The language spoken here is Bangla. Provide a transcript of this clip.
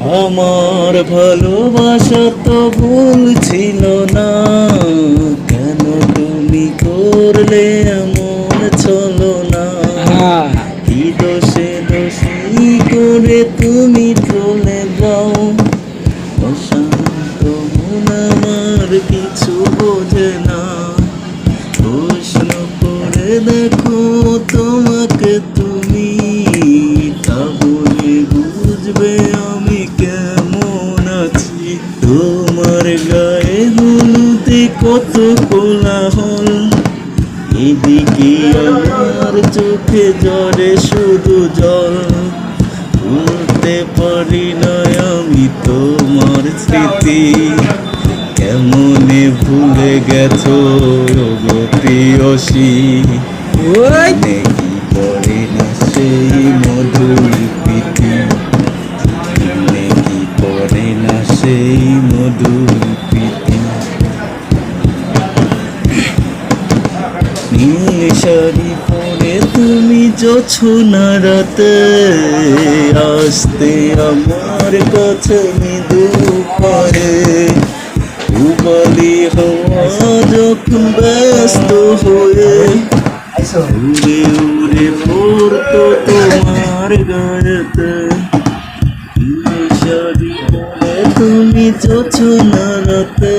আমার ভালোবাসা তো ভুল ছিল না। কেন তুমি করলে এমন চলো না? কি দোষে দোষী করে তুমি চলে যাও? অশান্ত মন আমার কিছু বোঝে না। প্রশ্ন করে দেখো তোমাকে আমি কেমন আছি? তোমার গায়ে হলুদে কত কোলাহল। এদিকে আমার চোখে জরে শুধু জল। ভুলতে পারি না আমি তোমার স্মৃতি। কেমনে ভুলে গেছো গো অসি ওই নেই পড়ে না সেই সেই মধুর প্রীতি। নীল শাড়ি পরে তুমি জোছনা রাতে, আসতে আমার কাছে মৃদু পরে উবালি হওয়া যখন ব্যস্ত হয়ে, উড়ে উড়ে পড়তো তোমার গায়েতে। তুমি জোছনা রাতে